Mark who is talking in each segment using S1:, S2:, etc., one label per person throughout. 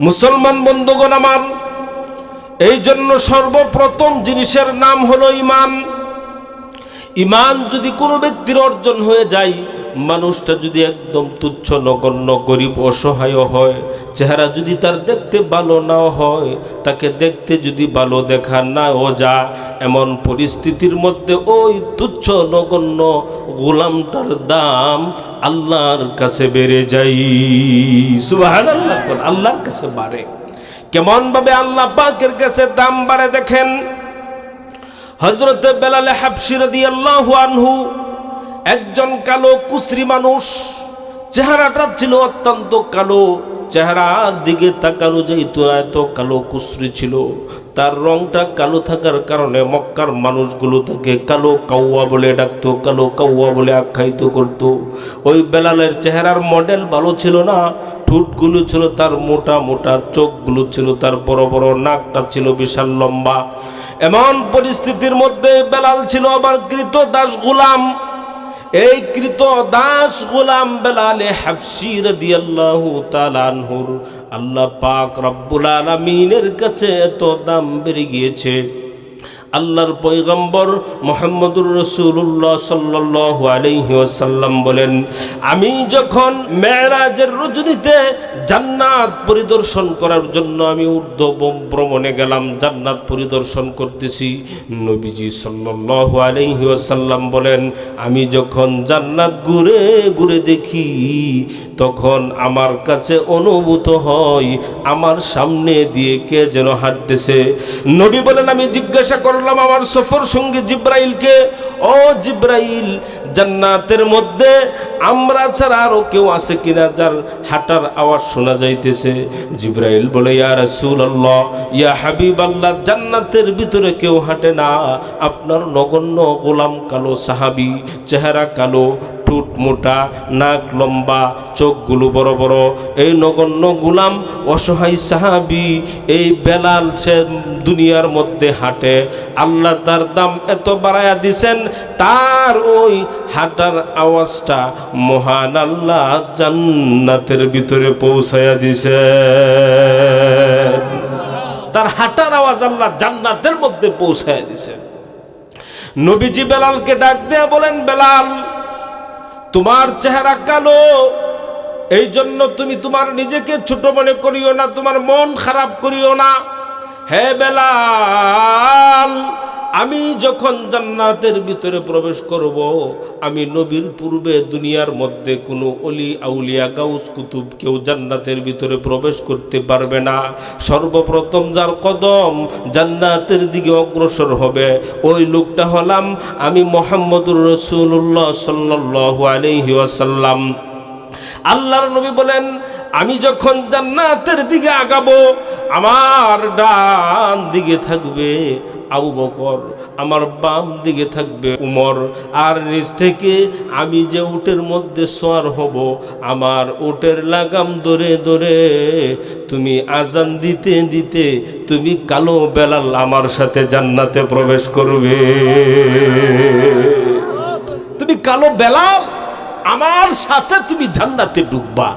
S1: মুসলমান বন্ধুগণ আমার এই জন্য সর্বপ্রথম জিনিসের নাম হলো ইমান। ইমান যদি কোনো ব্যক্তির অর্জন হয়ে যায়, মানুষটা যদি একদম তুচ্ছ, নগণ্য, গরিব, অসহায় হয়, চেহারা যদি তার দেখতে ভালো না হয়, তাকে দেখতে যদি ভালো দেখা না ও যা এমন পরিস্থিতির মধ্যে ওই তুচ্ছ, নগণ্য গোলামটার দাম আল্লাহর কাছে বেড়ে যাই আল্লাহর কাছে বাড়ে। কেমন ভাবে আল্লাহ পাকের কাছে দাম বাড়ে দেখেন? হজরত বেলালে হাফসির আনহু একজন কালো কুসরি মানুষ, চেহারাটা ছিল অত্যন্ত কালো, চেহারার দিকে তাকানো যাইত এত কালো কুসরি ছিল, তার রংটা কালো থাকার কারণে মক্কার মানুষগুলো তাকে কালো কাউয়া বলে ডাকতো, কালো কাউয়া বলে আখ্যায়িত করত। ওই বেলালের চেহারার মডেল ভালো ছিল না, ঠোঁটগুলো ছিল তার মোটা মোটা, চোখগুলো ছিল তার বড় বড়, নাকটা ছিল বিশাল লম্বা। এমন পরিস্থিতির মধ্যে বেলাল ছিল আবার কৃত দাস গোলাম। এই কৃত দাস গোলাম বেলালে হাফসির আল্লাহ পাক রব্বুল আলমিনের কাছে এত দাম বেড়ে গিয়েছে। আল্লাহর পৈগম্বর মোহাম্মদুর রসুল্লাহ সাল্লাল্লাহু আলাইহি ওয়াসাল্লাম বলেন, আমি যখন মেরাজের রজনীতে জান্নাত পরিদর্শন করার জন্য আমি ঊর্ধ্ব ভ্রমণে গেলাম, জান্নাত পরিদর্শন করতেছি। নবীজি সাল্লাল্লাহু আলাইহি ওয়াসাল্লাম বলেন, আমি যখন জান্নাত ঘুরে ঘুরে দেখি, তখন আমার কাছে অনুভূত হয়, আমার সামনে দিয়ে কে যেন হাঁটতেছে। নবী বলেন, আমি জিজ্ঞাসা করলাম আমার সফর সঙ্গী জিব্রাইলকে। ও জিব্রাইল, জান্নাতের মধ্যে আমরা ছাড়া আরও কেউ আছে কিনা যার হাঁটার আওয়াজ শোনা যাইতেছে। জিব্রাইল বলে, ইয়া রাসূলুল্লাহ, ইয়া হাবিব আল্লাহ জান্নাতের ভিতরে কেউ হাঁটে না। আপনার নগণ্য গোলাম কালো সাহাবি, চেহারা কালো টুট মোটা, নাক লম্বা, চোখগুলো বড় বড়। এই নগণ্য গুলাম অসহায় সাহাবি এই বেলাল সে দুনিয়ার মধ্যে হাঁটে। আল্লাহ তার দাম এত বাড়াইয়া দিছেন, তার ওই হাঁটার আওয়াজটা মহান আল্লাহ জান্নাতের ভিতরে পৌঁছাইয়া দিছে। তার হাঁটার আওয়াজ আল্লাহ জান্নাতের মধ্যে পৌঁছাইয়া দিছে। নবীজি বেলালকে ডাক দেয়া বলেন, বেলাল তোমার চেহারা কালো। এই জন্য তুমি তোমার নিজেকে ছোট মনে করিও না, তোমার মন খারাপ করিও না। হে বেলাল আমি যখন জান্নাতের ভিতরে প্রবেশ করব, আমি নবীর পূর্বে দুনিয়ার মধ্যে কোনো অলি, আউলিয়া, গাউস, কুতুব কেউ জান্নাতের ভিতরে প্রবেশ করতে পারবে না। সর্বপ্রথম যার কদম জান্নাতের দিকে অগ্রসর হবে, ওই লোকটা হলাম আমি মোহাম্মদুর রসুল্লাহ সাল্লাল্লাহু আলাইহি ওয়াসাল্লাম। আল্লাহর নবী বলেন, আমি যখন জান্নাতের দিকে আগাবো আমার ডান দিকে থাকবে আবু বকর, আমার বাম দিকে থাকবে উমর। আর নিচ থেকে আমি যে উটের মধ্যে সোয়ার হব, আমার উটের লাগাম ধরে ধরে তুমি আজান দিতে দিতে তুমি কালো বেলাল আমার সাথে জান্নাতে প্রবেশ করবে। তুমি কালো বেলাল, আমার সাথে তুমি জান্নাতে ঢুকবা।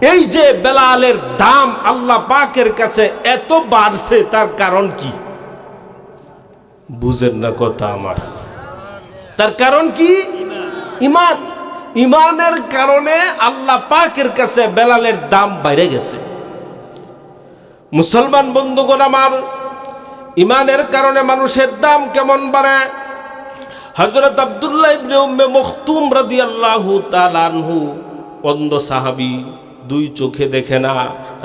S1: এই যে বেলালের দাম আল্লাহ পাকের কাছে এত বাড়ছে, তার কারণ কি? বুঝেন না কথা আমার। তার কারণ কি? ইমান। ইমানের কারণে আল্লাহ পাকের কাছে বেলালের দাম বাইরে গেছে। মুসলমান বন্ধুগণ আমার, ইমানের কারণে মানুষের দাম কেমন বাড়ে? হজরত আবদুল্লাহ মখতুম রাদিয়াল্লাহু তাআলা অন্ধ সাহাবী দুই চোখে দেখে না।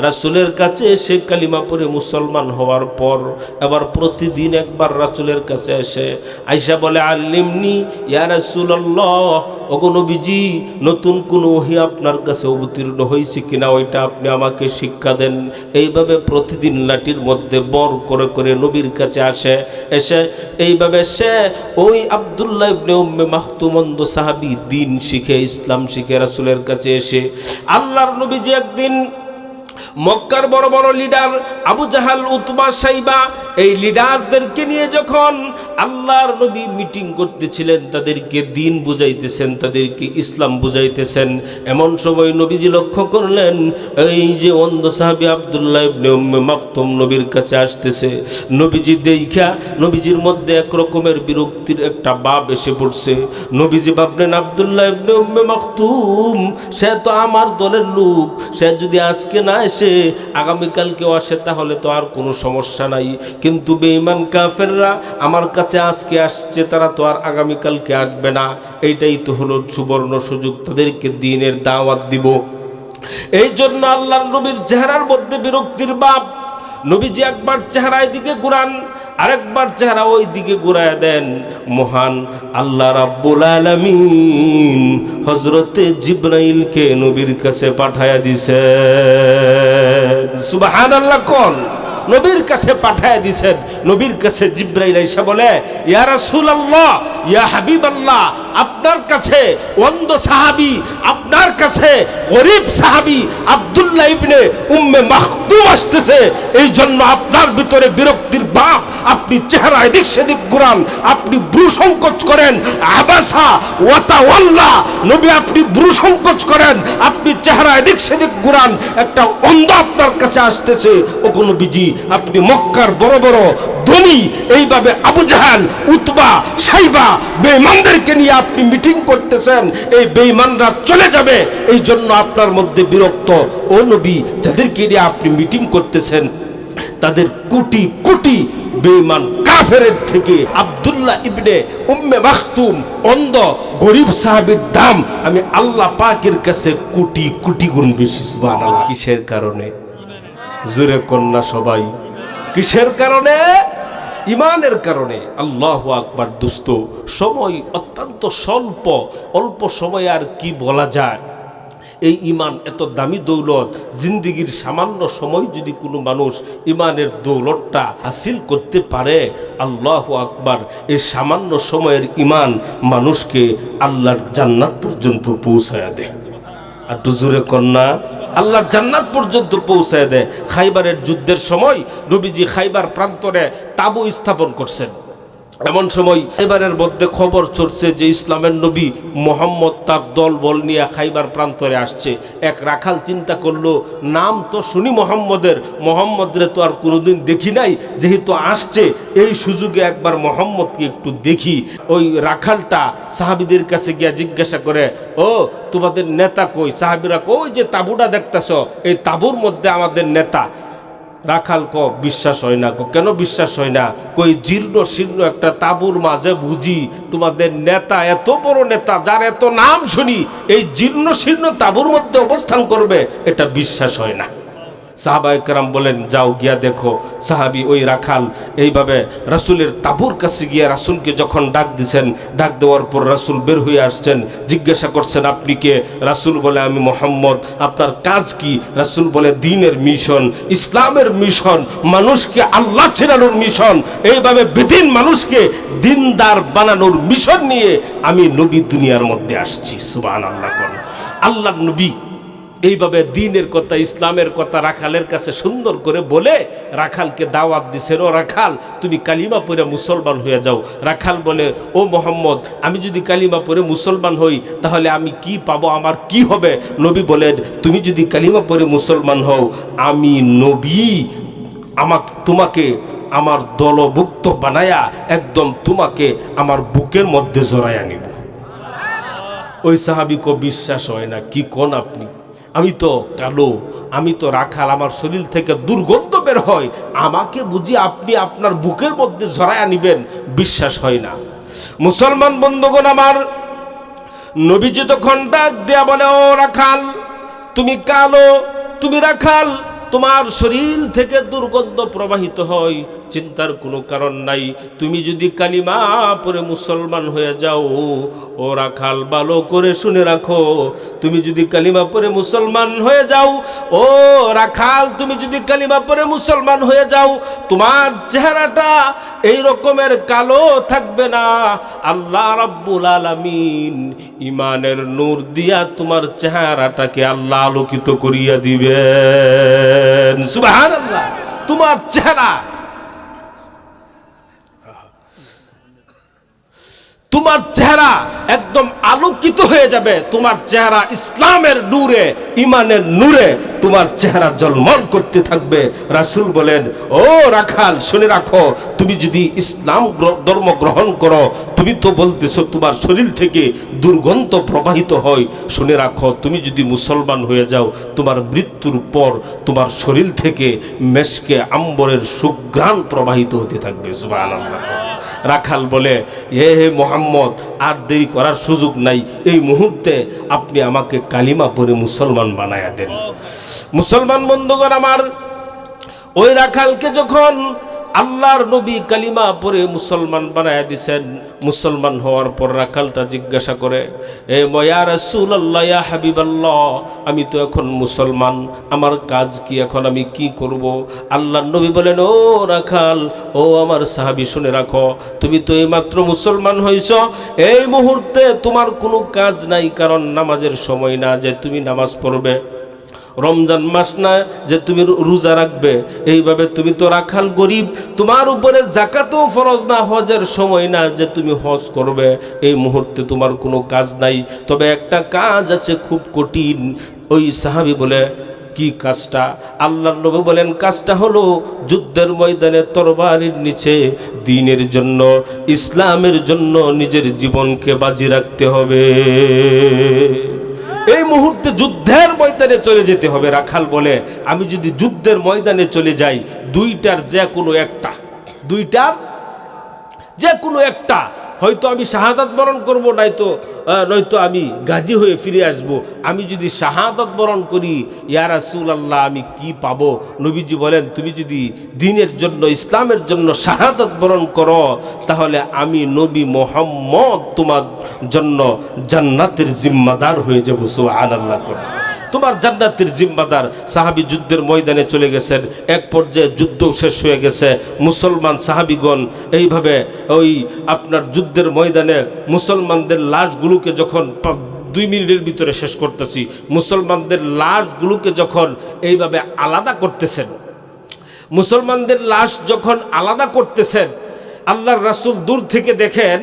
S1: রাসুলের কাছে এসে কালিমা পরে মুসলমান হওয়ার পর এবার প্রতিদিন একবার রাসুলের কাছে এসে আইসা বলে, আল্লিমনি, ইয়া রাসুল্লাহ অগনবীজি নতুন কোনো ওহি আপনার কাছে অবতীর্ণ হয়েছে কিনা, ওইটা আপনি আমাকে শিক্ষা দেন। এইভাবে প্রতিদিন লাঠির মধ্যে বর করে করে নবীর কাছে আসে, এসে এইভাবে সে ওই আবদুল্লাহ ইবনে উম্মে মাহতুমন্দ সাহাবি দিন শিখে, ইসলাম শিখে রাসুলের কাছে এসে আল্লাহর নবীজি একদিন মক্কার বড় বড় লিডার আবু জাহাল উতমা সাইবা এই লিডারদেরকে নিয়ে যখন আল্লাহর নবী মিটিং করতেছিলেন, তাদেরকে দিন বুঝাইতেছেন, তাদেরকে ইসলাম বুঝাইতেছেন। এমন সময় নবীজি লক্ষ্য করলেন, এই যে অন্ধ সাহাবি আবদুল্লাহ ইবনে উম্মে মাকতুম নবীর কাছে আসতেছে। নবীজি দেইখা, নবীজির মধ্যে এক রকমের বিরক্তির একটা ভাব এসে পড়ছে। নবীজি ভাবলেন, আবদুল্লাহ ইবনে উম্মে মাকতুম, সে তো আমার দলের লোক, সে যদি আজকে না এসে আগামীকালকেও আসে তাহলে তো আর কোনো সমস্যা নাই। কিন্তু বেঈমান কাফেররা আমার কাছে আজকে আসছে তারা তো আর আগামীকালকে আসবে না। এইটাই তো হলো সুবর্ণ সুযোগ। তাদেরকে দিনের দাওয়াত দিব। এই জন্য আল্লাহ নবীর চেহারার মধ্যে বিরক্তির বাপ নবীজি একবার চেহারায় দিকে ঘুরান, আরেকবার চেহারা ওই দিকে ঘুরায় দেন। মহান আল্লাহ রাব্বুল আলামিন হজরতে জিব্রাইলকে নবীর কাছে পাঠায়া দিছেন। সুবহানাল্লাহ, কোন। নবীর কাছে পাঠায় দিছেন। নবীর কাছে জিব্রাইল এসে বলে, ইয়া রাসূলুল্লাহ, ইয়া হাবিবাল্লাহ, আপনার কাছে অন্ধ সাহাবি, আপনার কাছে গরিব সাহাবি আব্দুল্লাহ ইবনে উম্মে মাখতুম আসতেছে। এই জন্য আপনার ভিতরে বিরক্তির বাপ আপনি চেহারা এদিক সেদিক ঘুরান, আপনি ব্রু সংকোচ করেন, আবাসা ওয়াতা ওয়াল্লা নবী আপনি ব্রু সংকোচ করেন, আপনি চেহারা এদিক সেদিক ঘুরান, একটা অন্ধ আপনার কাছে আসতেছে ও কোনো বিজি আপনি মক্কার বড় বড় ধনী, এইভাবে আবু জাহাল, উতবা, সাইবা বেঈমানদেরকে নিয়ে আপনি মিটিং করতেছেন, এই বেঈমানরা চলে যাবে এই জন্য আপনার মধ্যে বিরক্ত। ও নবী, যাদেরকে নিয়ে আপনি মিটিং করতেছেন তাদের কোটি কোটি বেঈমান কাফেরের থেকে আব্দুল্লাহ ইবনে উম্মে মাখতুম অন্ধ গরিব সাহাবীর দাম আমি আল্লাহ পাকের কাছে কোটি কোটি গুণ বেশি, সুবহানাল্লাহ। কিসের কারণে? জোরে কন্যা সবাই। কিসের কারণে? ইমানের কারণে। আল্লাহ আকবার, দুস্ত। সময় অত্যন্ত স্বল্প। অল্প সময় আর কি বলা যায়? এই ইমান এত দামি দৌলত, জিন্দিগির সামান্য সময় যদি কোনো মানুষ ইমানের দৌলতটা হাসিল করতে পারে, আল্লাহ আকবার, এই সামান্য সময়ের ইমান মানুষকে আল্লাহর জান্নাত পর্যন্ত পৌঁছায়া দেয়। আর জোরে কন্যা আল্লাহ জান্নাত পর্যন্ত পৌঁছায় দেয়। খাইবারের যুদ্ধের সময় নবীজি খাইবার প্রান্তরে তাবু স্থাপন করছেন। এমন সময় এবারের মধ্যে খবর চলছে যে ইসলামের নবী মোহাম্মদ তার দল বল নিয়ে খাইবার প্রান্তরে আসছে। এক রাখাল চিন্তা করল, নাম তো শুনি মোহাম্মদের মোহাম্মদরে তো আর কোনোদিন দেখি নাই, যেহেতু আসছে, এই সুযোগে একবার মোহাম্মদকে একটু দেখি। ওই রাখালটা সাহাবিদের কাছে গিয়া জিজ্ঞাসা করে, ও, তোমাদের নেতা কই? সাহাবিরা কই যে তাবুটা দেখতেছ? এই তাবুর মধ্যে আমাদের নেতা। রাখাল ক, বিশ্বাস হয় না ক। কেন বিশ্বাস হয় না? কই জীর্ণ শীর্ণ একটা তাবুর মাঝে বুঝি তোমাদের নেতা, এত বড় নেতা, যার এত নাম শুনি, এই জীর্ণ শীর্ণ তাবুর মধ্যে অবস্থান করবে, এটা বিশ্বাস হয় না। সাহাবা বলেন, যাও গিয়া দেখো, সাহাবি ওই রাখাল। এইভাবে রাসুলের তাবুর কাছে গিয়া রাসুলকে যখন ডাক দিছেন, ডাক দেওয়ার পর রাসুল বের হয়ে আসছেন, জিজ্ঞাসা করছেন, আপনি কে? রাসুল বলে, আমি মোহাম্মদ। আপনার কাজ কি? রাসুল বলে, দিনের মিশন, ইসলামের মিশন, মানুষকে আল্লাহ ছেড়ানোর মিশন। এইভাবে বেদিন মানুষকে দিনদার বানানোর মিশন নিয়ে আমি নবী দুনিয়ার মধ্যে আসছি সুবাহ আল্লাহ আল্লাহ নবী এইভাবে দিনের কথা, ইসলামের কথা রাখালের কাছে সুন্দর করে বলে, রাখালকে দাওয়াত দিছে ও রাখাল, তুমি কালিমা পরে মুসলমান হয়ে যাও। রাখাল বলে, ও মোহাম্মদ, আমি যদি কালিমা পরে মুসলমান হই, তাহলে আমি কি পাবো? আমার কি হবে? নবী বলেন, তুমি যদি কালিমা পরে মুসলমান হও, আমি নবী, আমাক, তোমাকে আমার দলভুক্ত বানায়া একদম তোমাকে আমার বুকের মধ্যে জড়াইয়া নিব। ওই সাহাবিকে বিশ্বাস হয় না, কি কোন আপনি? আমি তো কালো, আমি তো রাখাল, আমার শরীর থেকে দুর্গন্ধ বের হয়। আমাকে বুঝি আপনি আপনার বুকের মধ্যে ঝরাইয়া নিবেন, বিশ্বাস হয় না। মুসলমান বন্ধুগণ, আমার নবীজি তখন দেয়া বলে, ও রাখাল, তুমি কালো, তুমি রাখাল তোমার শরীর থেকে দুর্গন্ধ প্রবাহিত হয়, চিন্তার কোনো কারণ নাই। তুমি যদি কালিমা পরে মুসলমান হয়ে যাও, ও রাখাল, ভালো করে শুনে রাখো। তুমি যদি কালিমা পরে মুসলমান হয়ে যাও, ও রাখাল, তুমি যদি কালিমা পরে মুসলমান হয়ে যাও, তোমার চেহারাটা এই রকমের কালো থাকবে না। আল্লাহ রাব্বুল আলামিন ইমানের নূর দিয়া তোমার চেহারাটাকে আল্লাহ আলোকিত করিয়া দিবেন। সুবহানাল্লাহ। তোমার চেহারা তোমার চেহারা একদম আলোকিত হয়ে যাবে। তোমার চেহারা ইসলামের নূরে ইমানের নূরে তোমার চেহারা জলমল করতে থাকবে। রাসূল বলেন, ও রাখাল, শুনে রাখো, তুমি যদি ইসলাম ধর্ম গ্রহণ করো, তুমি তো বলতেছো তোমার শরীর থেকে দুর্গন্ধ প্রবাহিত হয়। শুনে রাখো, তুমি যদি মুসলমান হয়ে যাও, তোমার মৃত্যুর পর তোমার শরীর থেকে মেশকে, আম্বরের সুগ্রাণ প্রবাহিত হতে থাকবে। সুবহানাল্লাহ। রাখাল বলে হে হে মোহাম্মদ, আর দেরি করার সুযোগ নাই। এই মুহূর্তে আপনি আমাকে কালিমা পরে মুসলমান বানায়া দেন। মুসলমান বন্ধুগণ আমার, ওই রাখালকে যখন আল্লাহর নবী কালিমা পরে মুসলমান বানায়া দিছেন। মুসলমান হওয়ার পর রাখালটা জিজ্ঞাসা করে, এ ময়া রসুল আল্লাহ ইয়া হাবিব আমি তো এখন মুসলমান, আমার কাজ কি এখন আমি কি করব? আল্লাহ নবী বলেন, ও রাখাল, ও আমার সাহাবি, শুনে রাখো, তুমি তো এইমাত্র মুসলমান হইছ। এই মুহূর্তে তোমার কোনো কাজ নাই, কারণ নামাজের সময় না যে তুমি নামাজ পড়বে। রমজান মাস না যে তুমি রোজা রাখবে। এইভাবে তুমি তো রাখাল গরিব। তোমার উপরে জাকাতও ফরজ না, হজের সময় না যে তুমি হজ করবে। এই মুহূর্তে তোমার কোনো কাজ নাই। তবে একটা কাজ আছে খুব কঠিন। ওই সাহাবি বলে, কি কাজটা? আল্লাহ নবী বলেন, কাজটা হলো যুদ্ধের ময়দানে তরবারির নিচে দিনের জন্য, ইসলামের জন্য নিজের জীবনকে বাজি রাখতে হবে। এই মুহূর্তে যুদ্ধের ময়দানে চলে যেতে হবে। রাখাল বলে, আমি যদি যুদ্ধের ময়দানে চলে যাই, দুইটার যে কোনো একটা, দুইটার যে কোনো একটা হয়তো আমি শাহাদাত বরণ করব, নয়তো নয়তো আমি গাজী হয়ে ফিরে আসব। আমি যদি শাহাদাত বরণ করি, ইয়া রাসূল আল্লাহ আমি কি পাবো? নবীজি বলেন, তুমি যদি দিনের জন্য, ইসলামের জন্য শাহাদাত বরণ করো, তাহলে আমি নবী মোহাম্মদ তোমার জন্য জান্নাতের জিম্মাদার হয়ে যাব, সুবহানাল্লাহ করে। তোমার জান্নাতের জিম্মাদার সাহাবী যুদ্ধের ময়দানে চলে গেছেন। এক পর্যায়ে যুদ্ধ শেষ হয়ে গেছে। মুসলমান সাহাবিগণ এইভাবে ওই আপনার যুদ্ধের ময়দানে মুসলমানদের লাশগুলোকে যখন দুই মিনিটের ভিতরে শেষ করতেছি, মুসলমানদের লাশগুলোকে যখন এইভাবে আলাদা করতেছেন, মুসলমানদের লাশ যখন আলাদা করতেছেন, আল্লাহর রাসুল দূর থেকে দেখেন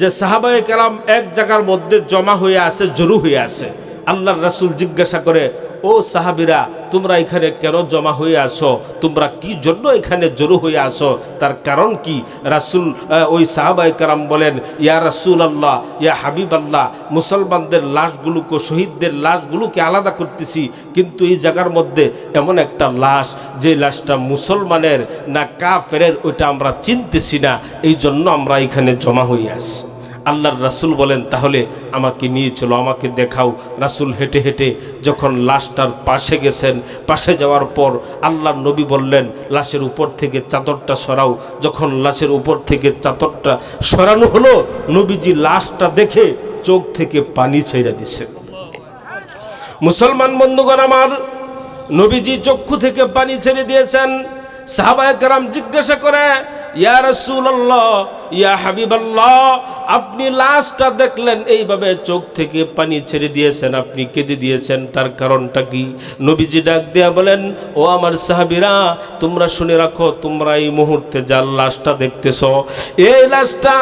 S1: যে সাহাবায়ে কালাম এক জায়গার মধ্যে জমা হয়ে আছে জরু হয়ে আছে। আল্লাহর রাসূল জিজ্ঞাসা করে, ও সাহাবিরা, তোমরা এখানে কেন জমা হয়ে আসো তোমরা কি জন্য এখানে জড়ো হয়ে আসো তার কারণ কি? রাসূল ওই সাহাবায়ে কারাম বলেন, ইয়া রাসূল আল্লাহ ইয়া হাবিব আল্লাহ মুসলমানদের লাশগুলোকে, শহীদদের লাশগুলোকে আলাদা করতেছি। কিন্তু এই জায়গার মধ্যে এমন একটা লাশ, যে লাশটা মুসলমানের না কাফেরের, ওইটা আমরা চিনতেছি না। এই জন্য আমরা এখানে জমা হয়ে আসি আল্লাহর রাসূল বলেন, তাহলে আমাকে নিয়ে চলো, আমাকে দেখাও। রাসূল হেঁটে হেঁটে যখন লাশটার পাশে গেছেন, পাশে যাওয়ার পর আল্লাহর নবী বললেন, লাশের উপর থেকে চাদরটা সরাও। যখন লাশের উপর থেকে চাদরটা সরানো হলো, নবীজি লাশটা দেখে চোখ থেকে পানি ছেড়ে দিছে। মুসলমান বন্ধুগণ আমার, নবীজি চক্ষু থেকে পানি ছেড়ে দিয়েছেন। সাহাবায়ে কেরাম জিজ্ঞাসা করে ইয়া রাসূলুল্লাহ, ইয়া হাবিবাল্লাহ, আপনি লাশটা দেখলেন, এইভাবে চোখ থেকে পানি ছেড়ে দিয়েছেন, আপনি কেঁদে দিয়েছেন, তার কারণটা কি? নবীজি ডাক দেয়া বলেন, ও আমার সাহাবীরা, তোমরা শুনে রাখো, তোমরা এই মুহূর্তে যার লাশটা দেখতেছ, এই লাশটা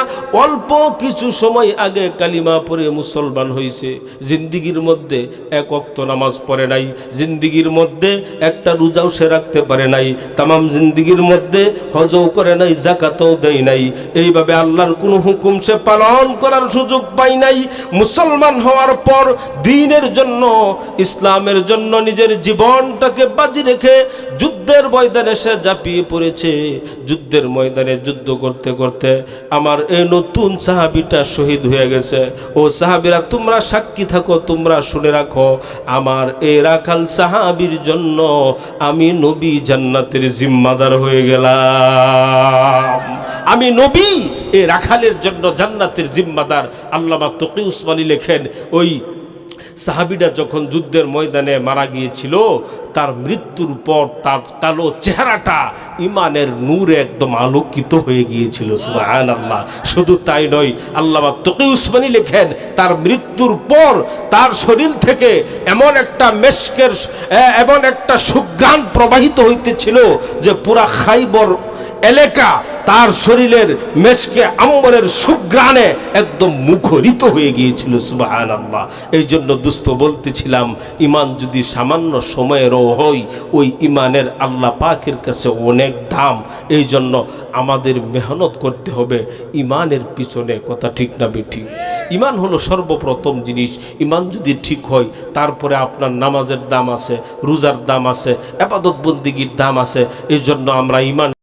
S1: অল্প কিছু সময় আগে কালিমা পরে মুসলমান হয়েছে জিন্দিগির মধ্যে এক অক্ত নামাজ পড়ে নাই, জিন্দিগির মধ্যে একটা রোজাও সে রাখতে পারে নাই, তামাম জিন্দিগির মধ্যে হজও করে নাই জাকাতও দেয় নাই। এইভাবে আল্লাহর কোনো হুকুম সে পালন করার সুযোগ পাই নাই। মুসলমান হওয়ার পর দিনের জন্য, ইসলামের জন্য নিজের জীবনটাকে বাজি রেখে যুদ্ধের ময়দানে সে ঝাঁপিয়ে পড়েছে। যুদ্ধের ময়দানে যুদ্ধ করতে করতে আমার এই নতুন সাহাবিটা শহীদ হয়ে গেছে। ও সাহাবিরা, তোমরা সাক্ষী থাকো, তোমরা শুনে রাখো, আমার এই রাখাল সাহাবির জন্য আমি নবী জান্নাতের জিম্মাদার হয়ে গেলাম। আমি নবী এ রাখালের জন্য জান্নাতের জিম্মাদার। আল্লামা তকি উসমানী লেখেন, ওই সাহাবিটা যখন যুদ্ধের ময়দানে মারা গিয়েছিল, তার মৃত্যুর পর তার কালো চেহারাটা ইমানের নূরে একদম আলোকিত হয়ে গিয়েছিল আল্লাহ শুধু তাই নয় আল্লাহ তোকে উসমানী লেখেন, তার মৃত্যুর পর তার শরীর থেকে এমন একটা মেশকের এমন একটা সুগ্রাণ প্রবাহিত হইতেছিল যে পুরা খাইবর এলাকা তার শরীরের মেশকে আম্বরের সুগ্রাণে একদম মুখরিত হয়ে গিয়েছিল সুবাহান আল্লাহ এই জন্য দুস্থ বলতেছিলাম ইমান যদি সামান্য সময়েরও হয়, ওই ইমানের আল্লাহ পাকের কাছে অনেক দাম। এই জন্য আমাদের মেহনত করতে হবে ইমানের পিছনে, কথা ঠিক না বেঠিক। ইমান হলো সর্বপ্রথম জিনিস। ইমান যদি ঠিক হয়, তারপরে আপনার নামাজের দাম আছে, রোজার দাম আছে আপাদত বন্দিগির দাম আছে, এই জন্য আমরা ইমান